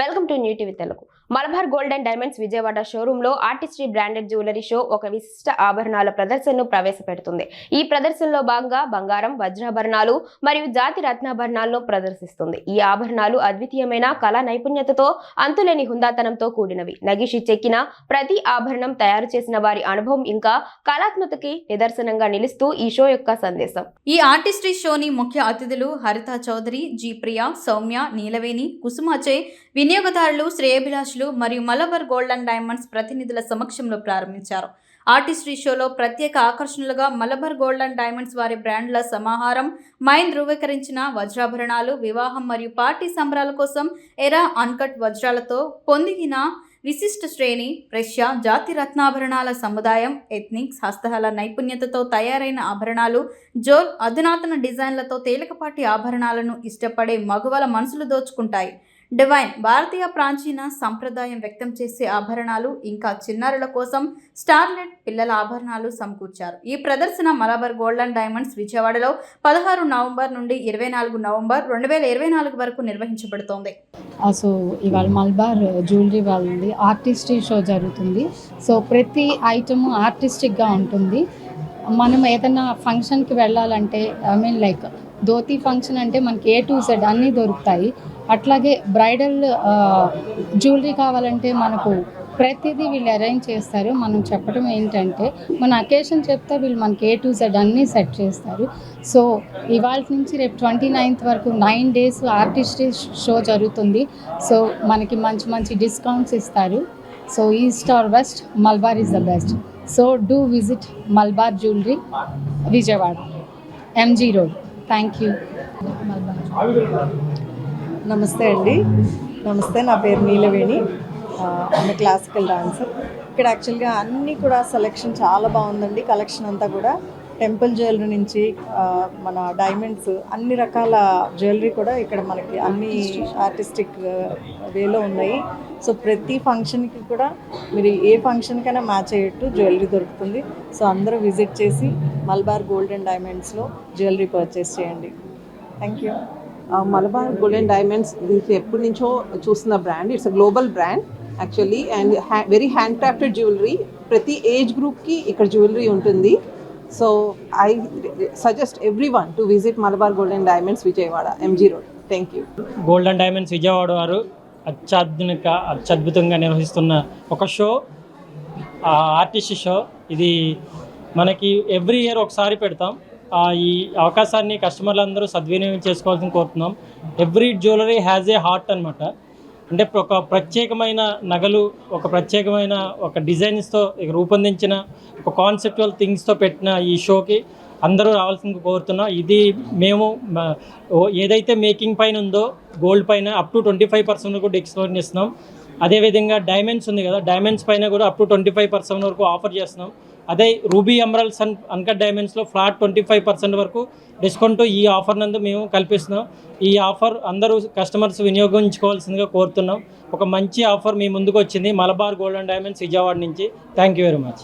Welcome to New TV Telugu. Malabar gold and diamonds Vijayawada షోరూమ్లో artistry branded jewellery show ఒక విశిష్ట ఆభరణాల ప్రదర్శనను ప్రవేశపెడుతుంది. ఈ ప్రదర్శనలో భాగంగా బంగారం వజ్రాభరణాలు మరియు జాతి రత్నాభరణాలను ప్రదర్శిస్తుంది. ఈ ఆభరణాలు అద్వితీయమైన కళా నైపుణ్యతతో అంతులేని హుందాతనంతో కూడినవి. నగిషి చెక్కిన ప్రతి ఆభరణం తయారు చేసిన వారి అనుభవం ఇంకా కళాత్మకతకి నిదర్శనంగా నిలుస్తూ ఈ షో యొక్క సందేశం. ఈ ఆర్టిస్ట్రీ షోని ముఖ్య అతిథులు హరిత చౌదరి జి ప్రియా సౌమ్య నీలవేణి కుసుమాచే వినియోగదారులు శ్రేయభిలాషులు మరియు మలబర్ గోల్డ్ అండ్ డైమండ్స్ ప్రతినిధుల సమక్షంలో ప్రారంభించారు. ఆర్టిస్ట్రీ షోలో ప్రత్యేక ఆకర్షణలుగా మలబర్ గోల్డ్ అండ్ డైమండ్స్ వారి బ్రాండ్ల సమాహారం మైన్ ధృవీకరించిన వజ్రాభరణాలు వివాహం మరియు పార్టీ సంబరాల కోసం ఎరా అన్కట్ వజ్రాలతో పొందిన విశిష్ట శ్రేణి రష్యా జాతి రత్నాభరణాల సముదాయం ఎథ్నిక్స్ హస్తకళ నైపుణ్యతతో తయారైన ఆభరణాలు జోల్ అధునాతన డిజైన్లతో తేలికపాటి ఆభరణాలను ఇష్టపడే మగవల మనసులు దోచుకుంటాయి. డివైన్ భారతీయ ప్రాచీన సంప్రదాయం వ్యక్తం చేసే ఆభరణాలు ఇంకా చిన్నారుల కోసం స్టార్లెట్ పిల్లల ఆభరణాలు సమకూర్చారు. ఈ ప్రదర్శన మలబార్ గోల్డ్ అండ్ డైమండ్స్ విజయవాడలో పదహారు నవంబర్ నుండి ఇరవై నాలుగు నవంబర్ రెండు వేల ఇరవై నాలుగు వరకు నిర్వహించబడుతోంది. సో ఇవాళ మలబార్ జ్యువెలరీ వాళ్ళది ఆర్టిస్ట్ షో జరుగుతుంది. సో ప్రతి ఐటమ్ ఆర్టిస్టిక్గా ఉంటుంది. మనం ఏదైనా ఫంక్షన్కి వెళ్ళాలంటే I mean like dhoti function అంటే మనకి ఏ టు సెడ్ అన్నీ దొరుకుతాయి. అట్లాగే బ్రైడల్ జ్యువెలరీ కావాలంటే మనకు ప్రతిదీ వీళ్ళు అరేంజ్ చేస్తారు. మనం చెప్పడం ఏంటంటే మన అకేషన్ చెప్తే వీళ్ళు మనకి ఏ టు సెడ్ అన్నీ సెట్ చేస్తారు. సో ఇవాళ నుంచి రేపు ట్వంటీ నైన్త్ వరకు నైన్ డేస్ ఆర్టిస్ట్ షో జరుగుతుంది. సో మనకి మంచి మంచి డిస్కౌంట్స్ ఇస్తారు. So east or west Malabar is the best. So do visit Malabar jewellery Vijayawada. MG road thank you Malabar నమస్తే అండి. నమస్తే నా పేరు నీలవేణి. ఆమె క్లాసికల్ డాన్సర్ ఇక్కడ యాక్చువల్గా అన్నీ కూడా సెలెక్షన్ చాలా బాగుందండి. కలెక్షన్ అంతా కూడా టెంపుల్ జ్యువెలరీ నుంచి మన డైమండ్స్ అన్ని రకాల జ్యువెలరీ కూడా ఇక్కడ మనకి అన్ని ఆర్టిస్టిక్ వేలో ఉన్నాయి. సో ప్రతి ఫంక్షన్కి కూడా మీరు ఏ ఫంక్షన్కైనా మ్యాచ్ అయ్యేట్టు జ్యువెలరీ దొరుకుతుంది. సో అందరూ విజిట్ చేసి మల్బార్ గోల్డ్ అండ్ డైమండ్స్లో జ్యువెలరీ పర్చేస్ చేయండి. Thank you Malabar golden diamonds దీనికి ఎప్పటి నుంచో చూస్తున్న brand it's a global brand actually and very hand crafted jewellery ప్రతి ఏజ్ గ్రూప్కి ఇక్కడ జ్యువెలరీ ఉంటుంది. So I suggest everyone to visit Malabar golden diamonds Vijayawada MG road thank you gold and diamonds Vijayawada వారు అత్యాధునిక అత్యద్భుతంగా నిర్వహిస్తున్న ఒక show artist show ఇది మనకి ఎవ్రీ ఇయర్ ఒకసారి పెడతాం. ఈ అవకాశాన్ని కస్టమర్లందరూ సద్వినియోగం చేసుకోవాల్సింది కోరుతున్నాం. Every jewellery has a heart అనమాట అంటే ఒక ప్రత్యేకమైన నగలు ఒక ప్రత్యేకమైన ఒక డిజైన్స్తో రూపొందించిన ఒక కాన్సెప్చువల్ థింగ్స్తో పెట్టిన ఈ షోకి అందరూ రావాల్సింది కోరుతున్నాం. ఇది మేము ఓ- ఏదైతే మేకింగ్ పైన ఉందో గోల్డ్ పైన up to twenty five percent వరకు డిస్కౌంట్ ఇస్తున్నాం అదేవిధంగా డైమండ్స్ ఉంది కదా డైమండ్స్ పైన కూడా up to twenty five percent వరకు ఆఫర్ చేస్తున్నాం. అదే రూబీ ఎమరల్స్ అండ్ అన్కట్ డైమండ్స్లో ఫ్లాట్ ట్వంటీ ఫైవ్ పర్సెంట్ వరకు డిస్కౌంట్ ఈ ఆఫర్ నందు మేము కల్పిస్తున్నాం. ఈ ఆఫర్ అందరూ కస్టమర్స్ వినియోగించుకోవాల్సిందిగా కోరుతున్నాం. ఒక మంచి ఆఫర్ మీ ముందుకు వచ్చింది Malabar gold and diamonds Vijayawada నుంచి. Thank you very much.